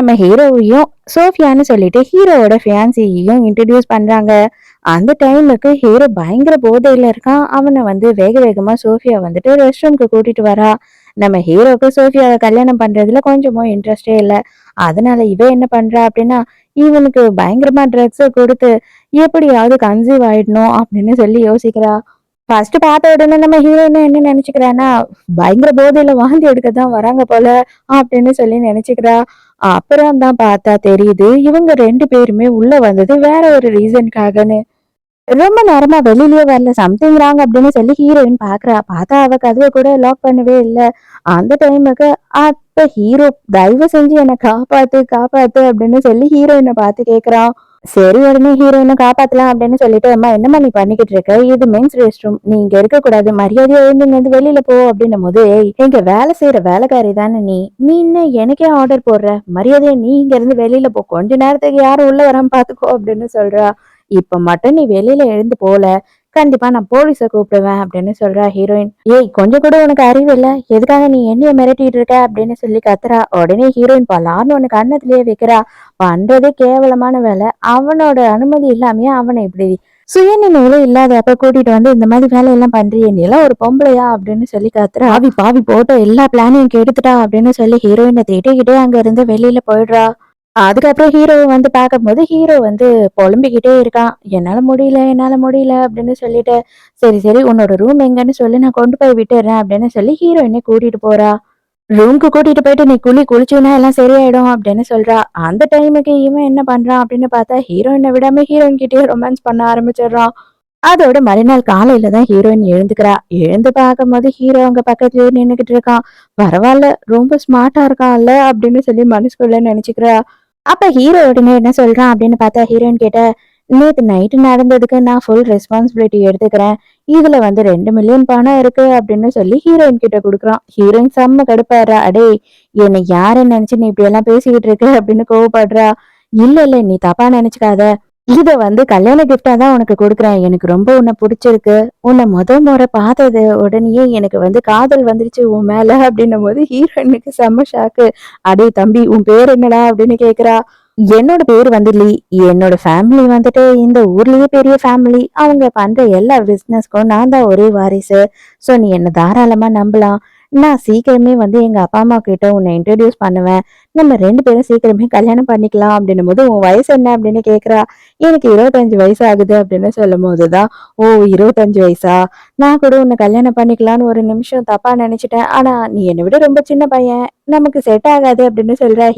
நம்ம ஹீரோவையும் சோஃபியான்னு சொல்லிட்டு ஹீரோவோட ஃபியான்சியையும் இன்ட்ரடியூஸ் பண்றாங்க. அந்த டைமுக்கு ஹீரோ பயங்கர போதையில் இருக்கான். அவனை வந்து வேக வேகமா சோஃபியா வந்துட்டு ரெஸ்ட் ரூம்க்கு கூட்டிட்டு வரா. நம்ம ஹீரோக்கு சோஃபியாவை கல்யாணம் பண்றதுல கொஞ்சமும் இன்ட்ரெஸ்டே இல்லை. அதனால இவ என்ன பண்றா அப்படின்னா இவனுக்கு பயங்கரமா ட்ரக்ஸை கொடுத்து எப்படியாவது கன்சீவ் ஆயிடணும் அப்படின்னு சொல்லி யோசிக்கிறா. ஃபர்ஸ்ட் பார்த்த உடனே நம்ம ஹீரோயின் என்ன நினைச்சுக்கிறான்னா பயங்கர போதையில வாந்தி எடுக்க தான் வராங்க போல அப்படின்னு சொல்லி நினைச்சுக்கிறா. அப்புறம் தான் பார்த்தா தெரியுது இவங்க ரெண்டு பேருமே உள்ள வந்தது வேற ஒரு ரீசனுக்காகன்னு ரொம்ப நேரமா வெளியிலயே வரல சம்திங் ராங் அப்படின்னு சொல்லி ஹீரோயின் பாக்குறா. பார்த்தா அவ கதவை கூட லாக் பண்ணவே இல்லை. அந்த டைமுக்கு அப்ப ஹீரோ தயவு செஞ்சு என்னை காப்பாத்து காப்பாத்து அப்படின்னு சொல்லி ஹீரோயினை பார்த்து கேக்குறான் சரி உடனே ஹீரோயினை காப்பாத்தலாம் அப்படின்னு சொல்லிட்டு அம்மா என்னம்மா நீ பண்ணிக்கிட்டு இருக்க? இது மென்ஸ் ரெஸ்ட் ரூம் நீ இங்க இருக்க கூடாது மரியாதையா எழுந்துங்க வந்து வெளியில போ. அப்படின்னும் போது "ஏய், இங்க வேலை செய்யற வேலைக்காரி தானே நீ. நீ இன்னும் எனக்கே ஆர்டர் போடுற? மரியாதையா நீ இங்க இருந்து வெளியில போ. கொஞ்ச நேரத்துக்கு யாரும் உள்ள வராம பாத்துக்கோ அப்படின்னு சொல்றா. இப்ப மட்டும் நீ வெளியில எழுந்து போல. கண்டிப்பா நான் போலீஸ கூப்பிடுவேன் அப்படின்னு சொல்றா ஹீரோயின் ஏய் கொஞ்சம் கூட உனக்கு அறிவு இல்ல. எதுக்காக நீ என்னைய மிரட்டிட்டு இருக்க அப்படின்னு சொல்லி கத்துறா. உடனே ஹீரோயின் பலான்னு உனக்கு அன்னத்திலேயே வைக்கிறா. பண்றதே கேவலமான வேலை. அவனோட அனுமதி இல்லாமயே அவனை இப்படி சுயநினைவுல இல்லாத அப்ப கூட்டிட்டு வந்து இந்த மாதிரி வேலையெல்லாம் பண்றியே நீ எல்லாம் ஒரு பொம்பளையா அப்படின்னு சொல்லி கத்துறா. பாவி பாவி போட்ட எல்லா பிளானையும் கெடுத்துட்டா அப்படின்னு சொல்லி ஹீரோயினை திட்டிக்கிட்டே அங்க இருந்து வெளியில போயிடுறா. அதுக்கப்புறம் ஹீரோவை வந்து பார்க்கும்போது ஹீரோ வந்து புலம்பிக்கிட்டே இருக்கான். என்னால் முடியல என்னால் முடியல அப்படின்னு சொல்லிட்டு சரி சரி உன்னோட ரூம் எங்கன்னு சொல்லி நான் கொண்டு போய் விட்டுறேன் அப்படின்னு சொல்லி ஹீரோயினை கூட்டிட்டு போறா. ரூம்க்கு கூட்டிட்டு போயிட்டு நீ குளி குளிச்சுனா எல்லாம் சரியாயிடும் அப்படின்னு சொல்றா. அந்த டைமுக்கு இவன் என்ன பண்றான் அப்படின்னு பார்த்தா ஹீரோயினை விடாம ஹீரோயின் கிட்டேயே ரொமான்ஸ் பண்ண ஆரம்பிச்சிடுறான். அதோட மறுநாள் காலையில தான் ஹீரோயின் எழுந்துக்கிறா. எழுந்து பார்க்கும்போது ஹீரோ அங்க பக்கத்துலயே நின்றுக்கிட்டு இருக்கான். பரவாயில்ல ரொம்ப ஸ்மார்ட்டா இருக்கான்ல அப்படின்னு சொல்லி மனசுக்குள்ள நினைச்சுக்கிறா. அப்ப ஹீரோ உடனே என்ன சொல்றான் அப்படின்னு பார்த்தா ஹீரோயின் கேட்ட நேத்து நைட்டு நடந்ததுக்கு நான் ஃபுல் ரெஸ்பான்சிபிலிட்டி எடுத்துக்கிறேன். இதுல வந்து ரெண்டு மில்லியன் பணம் இருக்கு அப்படின்னு சொல்லி ஹீரோயின் கிட்ட கொடுக்குறான். ஹீரோயின் செம்ம கடுப்பாரா அடே என்னை யாரை நினைச்சு நீ இப்படி எல்லாம் பேசிக்கிட்டு இருக்க? அப்படின்னு கோவப்படுறா. இல்ல இல்ல நீ தப்பா நினைச்சுக்காத. இதை வந்து கல்யாண கிஃப்டா தான் உனக்கு கொடுக்குறேன். எனக்கு ரொம்ப உன்னை பிடிச்சிருக்கு. உன்னை முத முறை பார்த்தது உடனேயே எனக்கு வந்து காதல் வந்துருச்சு உன் மேல அப்படின்னும் போது ஹீரோயினுக்கு செம்ம ஷாக்கு அடே தம்பி உன் பேர் என்னடா அப்படின்னு கேக்குறா. என்னோட பேர் வந்து லீ என்னோட ஃபேமிலி வந்துட்டு இந்த ஊர்லயே பெரிய ஃபேமிலி அவங்க பண்ற எல்லா பிசினஸ்க்கும் நான் தான் ஒரே வாரிசு. ஸோ நீ என்ன தாராளமா நம்பலாம். நான் சீக்கிரமே வந்து எங்க அப்பா அம்மா கிட்ட உன்னை இன்ட்ரடியூஸ் பண்ணுவேன். நம்ம ரெண்டு பேரும் சீக்கிரமே கல்யாணம் பண்ணிக்கலாம் அப்படின்னும் போது உன் வயசு என்ன? அப்படின்னு கேக்குறா. எனக்கு இருபத்தஞ்சு வயசு ஆகுது அப்படின்னு சொல்லும் போதுதான் ஓ இருபத்தஞ்சு வயசா? நான் கூட உன்னை கல்யாணம் பண்ணிக்கலாம்னு ஒரு நிமிஷம் தப்பா நினைச்சிட்டேன். ஆனா நீ என்னை விட ரொம்ப சின்ன பையன். நமக்கு செட் ஆகாது அப்படின்னு சொல்ற.